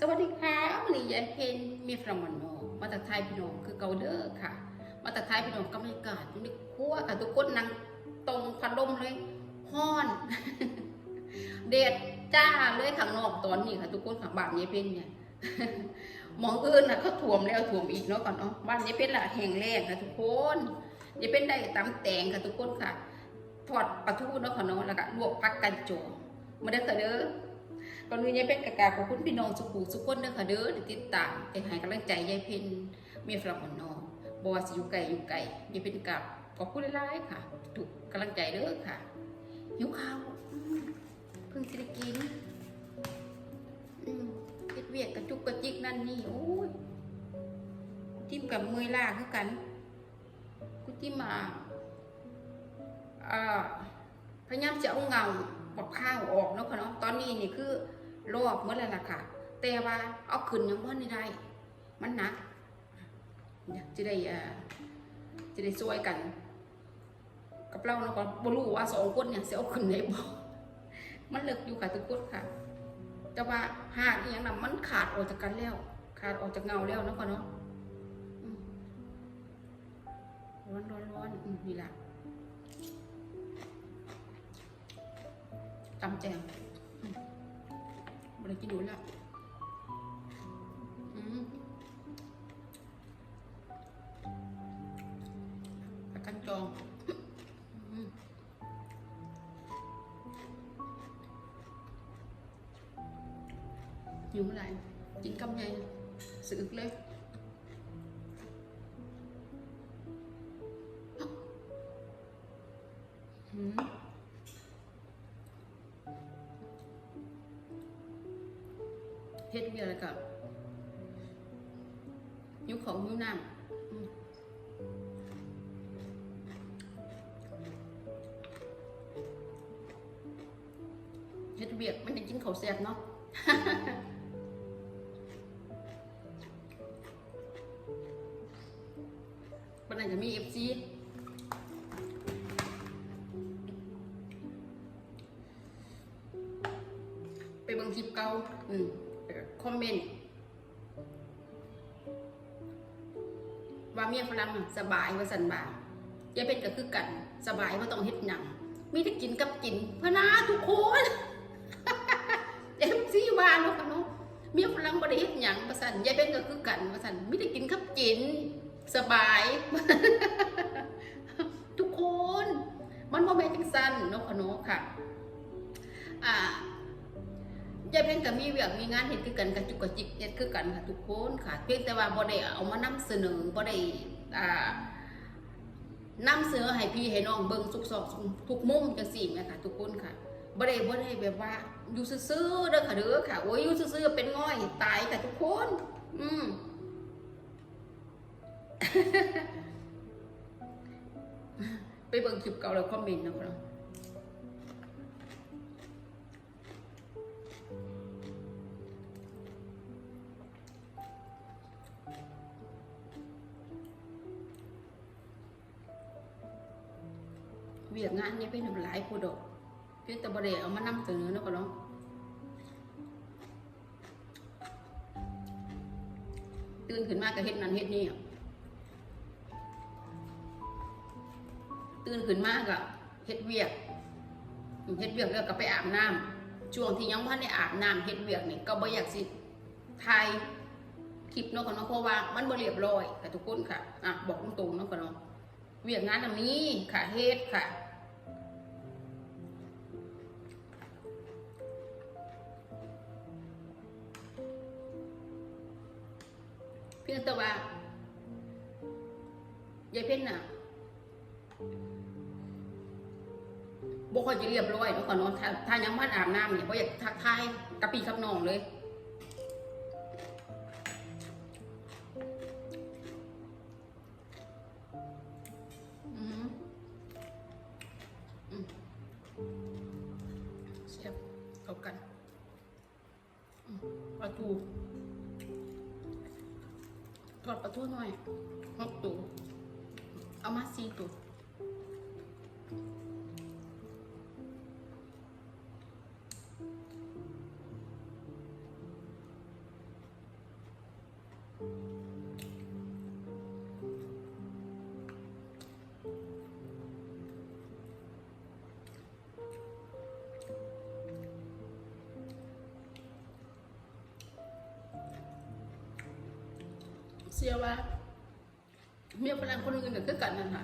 สวัสดีค่ะวันนี้ยายเพนมีฟรังมันโนมาจากไทยพี่น้องคือเกาเดอร์ค่ะ มาจากไทยพี่น้องกับบรรยากาศอยู่ในครัวค่ะทุกคนนั่งตรงพัดลมเลยฮ้อนเด็ดจ้าเลยข้างนอกตอนนี้ค่ะ ทุกคนข้างบ้านยายเพนเนี่ยมองอื่นนะเขาถ่วมแล้วถ่วมอีกเนาะก่อนเนาะบ้านยายเพนละแห้งแล้งค่ะทุกคนยายเพนได้ตำแตงค่ะทุกคนค่ะทอดปลาทูเนาะค่ะเนาะแล้วก็ลวกผักกันโจมมาได้ค่ะเด้อ ก่อนอื่ยายเพนกะกาขอบคุณพี่น้องสุขุสุขคนเด้อค่ะเด้อที่ติดตามที่ให้กำลังใจยายเพนเมียฝรั่งขอน้องบ่ว่าสิอยู่ไกลอยู่ไกลยายเพนกราบขอบคุณหลายๆค่ะทุกกำลังใจเด้อค่ะหิวข้าวเพิ่งสิได้กินเฮ็ดเวียกกระจุกกระจิกนั่นนี่โอ้ยจิ้มกับมือล่าคือกันกูจิ้มมาอ่าพยายามจะเอาเงาบักข้าวออกเนาะค่ะเนาะตอนนี้นี่คือ รอบเมื่อไรล่ะค่ะ แต่ว่าเอาขึ้นยังบ่ได้ได้ มันหนักอยากจะได้จะได้ช่วยกัน กับเราเนาะก็บรู้ว่าสองคนเนี่ยสิเอาขึ้นได้บ่มันเลิกอยู่ค่ะทุกคนค่ะ แต่ว่าหากอย่างนั้นมันขาดออกจากกันแล้ว ขาดออกจากเงาแล้วนะค่ะเนาะร้อนร้อนร้อนอืมนี่แหละตำแจง อืมบริกินดูแล้วอืมผักกันจอง เฮ็ดเวียกมันจะกินข้าวแซ่บเนาะวันนั้นจะมีเอฟซีไปบิ่งคลิปเก่าอืมคอมเมนต์ว่าเมียฝรั่งสบายว่าสันบาย่าเป็นก็คือกัน สบายว่าต้องเฮ็ดหยังมีแต่กินกับกินพนาทุกคน อ็มาเนาะค่ะเนาะมียฝรั่งบ่ได้เฮ็ดหยังว่าซั่นย่าเป็นก็คือกันว่าซั่นมีแต่กินกับกินสบาย ทุกคน มันบ่แม่นจังซั่นเนาะค่ะเนาะค่ะอ่ายายเพ่งก็มีเวียกมีงานเฮ็ดคือกันกระจุกกระจิกเฮ็ดคือกันค่ะทุกคนค่ะ เพียงแต่ว่าบ่ได้เอามานำเสนอบ่ได้อ่านำเสนอให้พี่ให้น้องเบิ่งทุกซอกทุกมุมจังซี่แม่ค่ะ ทุกคนค่ะบ่ได้บ่ได้แบบว่า อยู่ซื่อๆเด้อค่ะเด้อค่ะโอ้ยอยู่ซื่อๆเป็นง่อยตายค่ะทุกคน อืมไปเบิ่งคลิปเก่าแล้วคอมเมนต์นะครับเวียกงานเนี่เป็นหลายผู้ดอก เพียงแต่บ่ได้เอามานำเสนอนะก็เนาะตื่นขึ้นมาก็เฮ็ดนั่นเฮ็ดนี่ตื่นขึ้นมากอะเฮ็ดเวียกเฮ็ดเวียกแล้วก็ไปอาบน้ำช่วงที่ยังพันได้อาบน้ำเฮ็ดเวียกนี่ก็บ่อยากสิถ่ายคลิปเนาะค่ะเนาะเพราะว่ามันบ่เรียบร้อยค่ะทุกคนค่ะอะบอกตรงๆเนาะค่ะเนาะเวียกงานอันนี้ค่ะเฮ็ดค่ะ บ่ค่อยจะเรียบร้อยเนาะก่อนอนาะถ้าถ้ายังมันอาบน้ำเนี่ยบ่อยากทักทายกะปีกับน้องเลยียว่า เมียฝรั่งคนอื่นก็คือกันนั่นค่ะ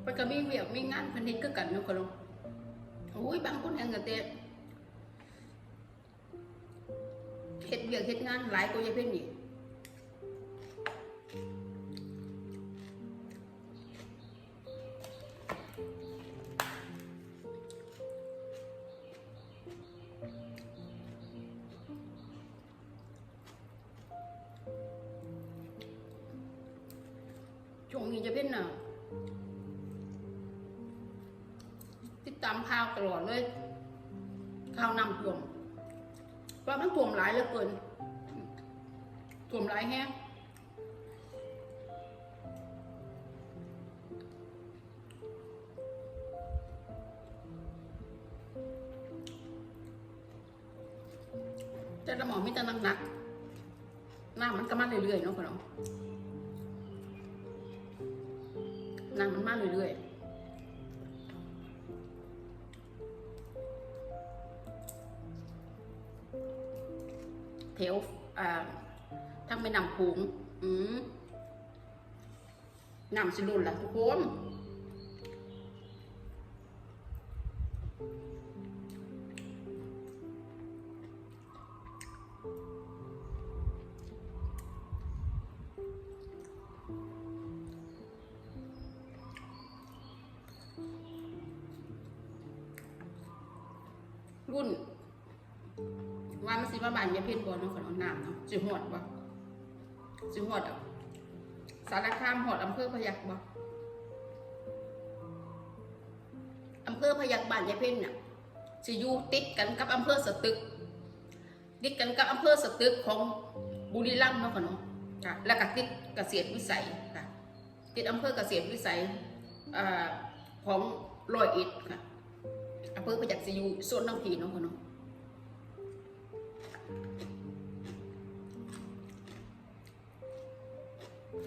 เพิ่นก็มีเวียกมีงานพันธุ์ก็กันเนาะก็ลงโอ้ยบางคนแห่งก็เตะเห็ดเวียกเห็ดงานหลายกว่ายายเพิ่นอีกช่วงนี้ จะเป็นน่ะติดตามข่าวตลอดเลยข่าวนำท่วมว่ามันท่วมหลายเหลือเกินท่วมหลายแฮงแต่ละหมอมีแต่หนักๆน้ำมันก็มาเรื่อยๆเนาะพ่อน้อง เรื่อยๆแถวทั้งไม่นำโขงอืมนำสิลุนล่ะทุกคน ว่ามันสิว่าบ้านยายเพ็ญบ่เนาะขนมน้ำเนาะสิหอดบ่สิหอดอะสารคามหอดอำเภอพยัคฆ์บ่อำเภอพยัคฆ์บ้านยายเพ็ญน่ะสิอยู่ติดกันกับอำเภอสตึก ติดกันกับอำเภอสตึกของบุรีรัมย์เนาะขนมค่ะแล้วก็ติดเกษตรวิสัยค่ะติดอำเภอเกษตรวิสัยของร้อยเอ็ดค่ะอำเภอประจักษ์สิอยูโซนน้องพีเน้องคนเอ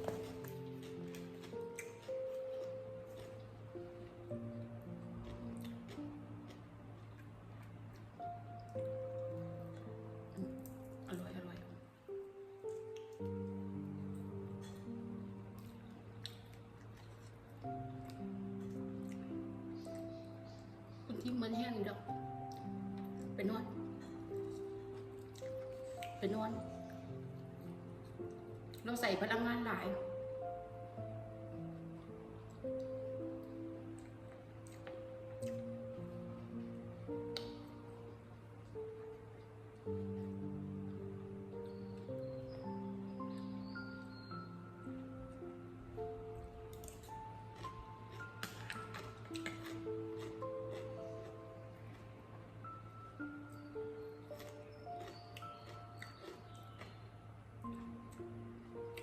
ร่อย อร่อย คุณที่มันแห้งดอกไปนอน ไปนอน เราใส่พลังงานหลาย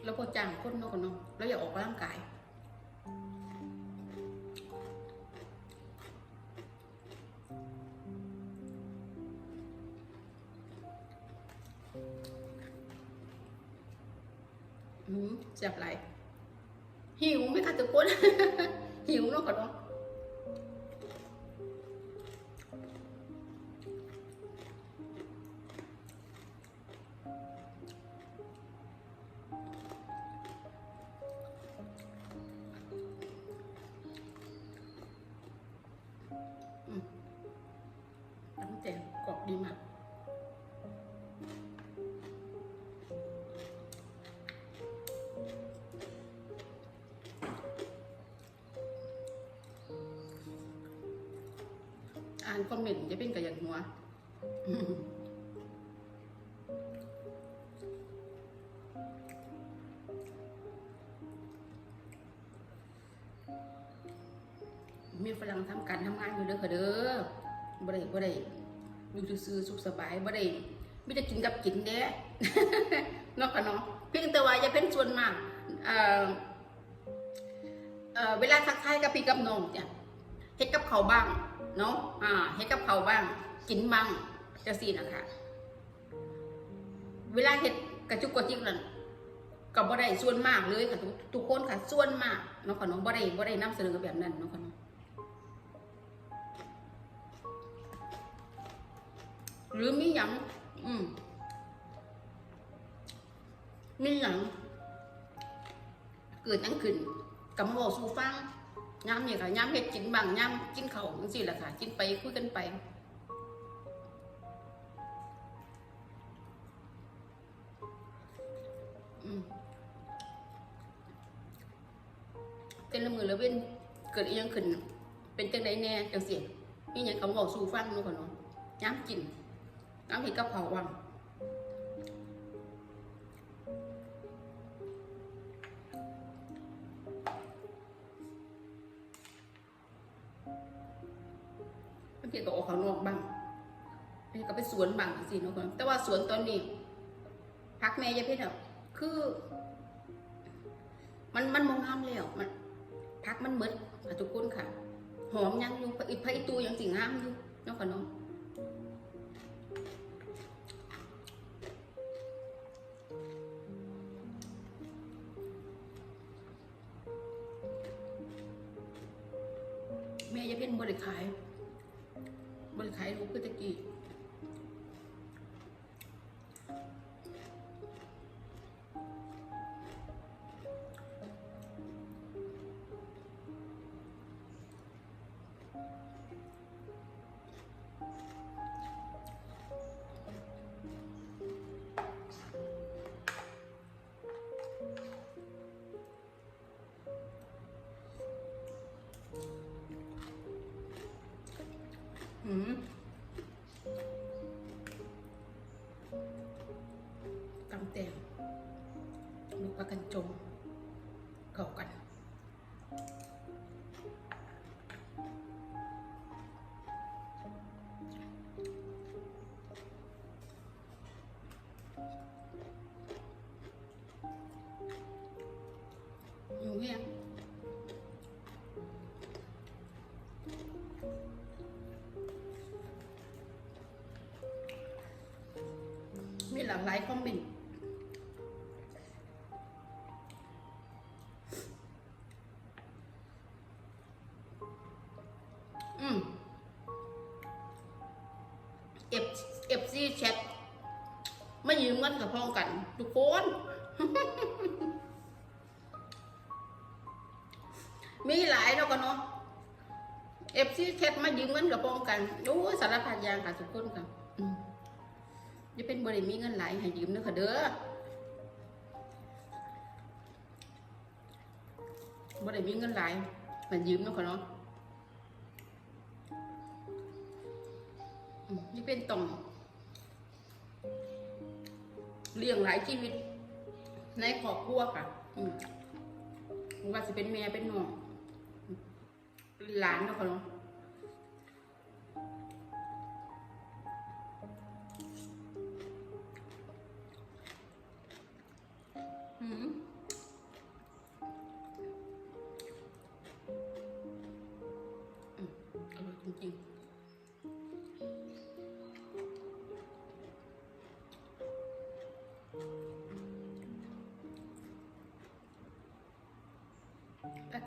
แล้วพอจางคนนาะกันเนาะแล้วอย่าออกกำลังกายอืมเจ็บไหลหิวไหม่คะทุกคนหิวเนาะกันเนาะ อ่านคอมเมนต์จะเป็นกับย่างหัวมีฝรั่งทำการทำงานอยู่เด้อค่ะเด้อบ่ได้บ่ได้อยู่ซื่อสุขสบายบ่ไมีแต่กินกับกินเด้เนาะค่ะเนาะเพียงแต่ว่าอย่าเป็นส่วนมากเอ่อเอ่อเวลาทักทายกับพี่กับน้องเนี่ยเฮ็ดกับเขาบ้าง เนาะอ่าเฮ็ดกับเขาบ้าง กินบ้างจังซี่นะคะ เวลาเฮ็ดกระจุกกระจิกนั่นก็บ่ได้ส่วนมากเลยค่ะทุกทุกคนค่ะส่วนมากเนาะค่ะเน้องบ่ได้บ่ได้นำเสนอแบบนั้นเนาะค่ะเนาะหรือมีหยังอืมมีหยังเกิดหยังขึ้นก็มาบอกสู่ฟัง ยามนี่ค่ะยามเฮ็ดกินบางยามกินข้าวจังซี่แหละค่ะ กินไปคุยกันไปเป็นละมือละเว้นเกิดอียังขึ้น เป็นจังไดแน่จังเสียงมีหยังคำบอกสู่ฟังเนาะก่อนเนาะย้ำกินย้ำเห็ดกับเผาวัง วนบางสิเนาะคนแต่ว่าสวนตอนนี้พักแม่ยายเพชรอะคือ มันมันมองงามแล้วมันพักมันหมดค่ะทุกคนค่ะ หอมยังอยู่อีกพระอิตูยังสิงามอยู่เนาะค่ะเน้อง ตำแต่งลูกปลากันจม มีหลากหลายคอมเมนต์อืมเอฟเอฟซีแชทมายืมเงินกับพ้องกัน ทุกคนมีหลายแล้วกันเนาะเอฟซีแชทมายืมเงินกับพ้องกันโอ้สารพัดอย่างค่ะทุกคนค่ะ จะเป็นบริมีเงินหลายให้ยืมเด้อค่ะเด้อบริมีเงินหลายมันยืมเนาะค่ะเนาะนี่เป็นต้องเลี้ยงหลายชีวิต ในครอบครัวค่ะว่าจะเป็นแม่เป็นน้องหลานเนาะค่ะเนาะ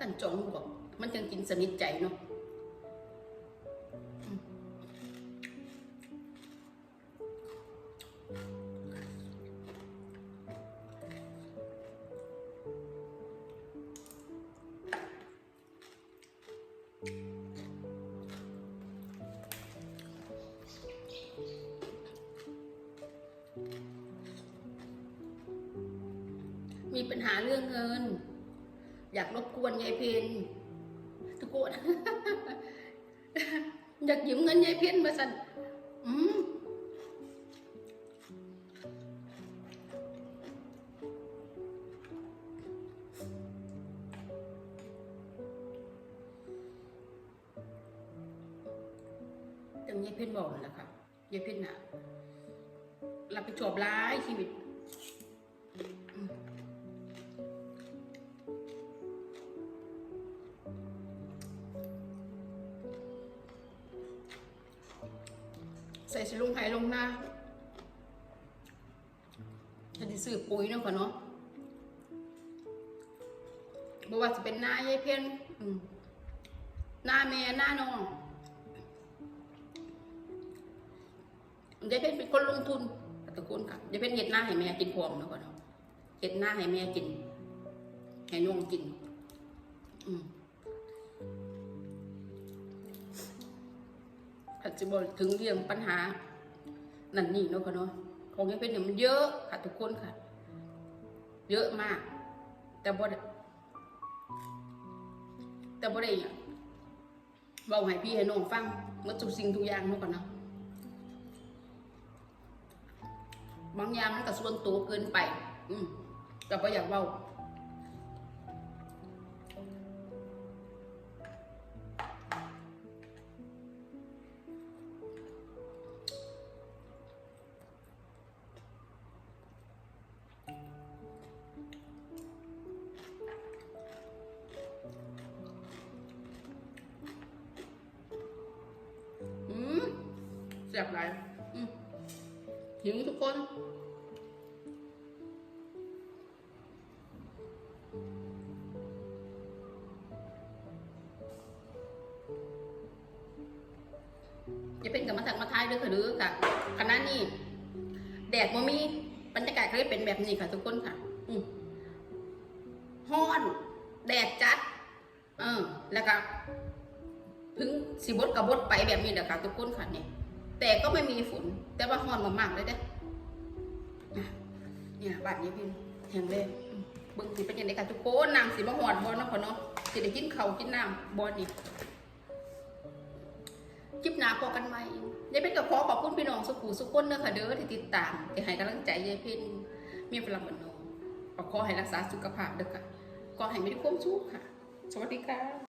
ๆแล้วกันจองบอกมันจังกินสนิทใจเนาะ ทุกนอยากยืมเงินยายเพ้นมาสั่นอืมจังยายเพนบอกนะคะยายเพนน่ะ ใส่สิลงไห้ลงหน้าจะได้ซื้อปุ๋ยเนาะค่ะเนาะบ่ว่าจะเป็นหน้ายายเพี้ยนหน้าแม่หน้าน้องยายเพี้ยนเป็นคนลงทุนตะโกนค่ะยายเพี้ยนเห็ดหน้าให้แม่กินพร้อมเนาะค่ะเนาะเห็ดหน้าให้แม่กินให้น้องกิน อืม อาจจะบอกถึงเรื่องปัญหา นั่นนี่เนาะค่ะเนาะของยายเพ็ญเนี่ยมันเยอะค่ะทุกคนค่ะ เยอะมาก แต่บ่ได้แต่บ่ได้เนี่ยเบาให้พี่ให้น้องฟังมดทุกสิ่งทุกอย่างเนาะค่ะเนาะบางอย่างมันก็ส่วนตัวเกินไป อืมแต่บ่อยากเบา แซ่บหลายอืมหิวทุกคน จะเป็นกับมาถักมาทายด้วยค่ะหรือค่ะคณะนี้แดดบ่มีบรรยากาศก็เลยเป็นแบบนี้ค่ะทุกคนค่ะ อืฮ้อน แดดจัด เออ แล้วก็ถึงสิบดกับบดไปแบบนี้แหละค่ะทุกคนค่ะเนี่ย แต่ก็ไม่มีฝน แต่ว่าฮอนมากๆเลยเด้เนี่ยบาดนี้พี่แห้งเลยเบิ่งสิเป็นยังไงค่ะทุกคนน้ำสิบ่หอดบ่เนะพ่อเนาะสิได้กินเขากินน้ำบ่นี่คลิปหนาพอกันใหมยายเพ็ญกับขอขอบคุณพี่น้องสุขุสุขคนเด้อค่ะเด้อที่ติดตามที่ให้กำลังใจยายเพ็ญมีพลังบันโนขอให้รักษาสุขภาพเด้อค่ะขอให้มีความสุขค่ะ สวัสดีค่ะ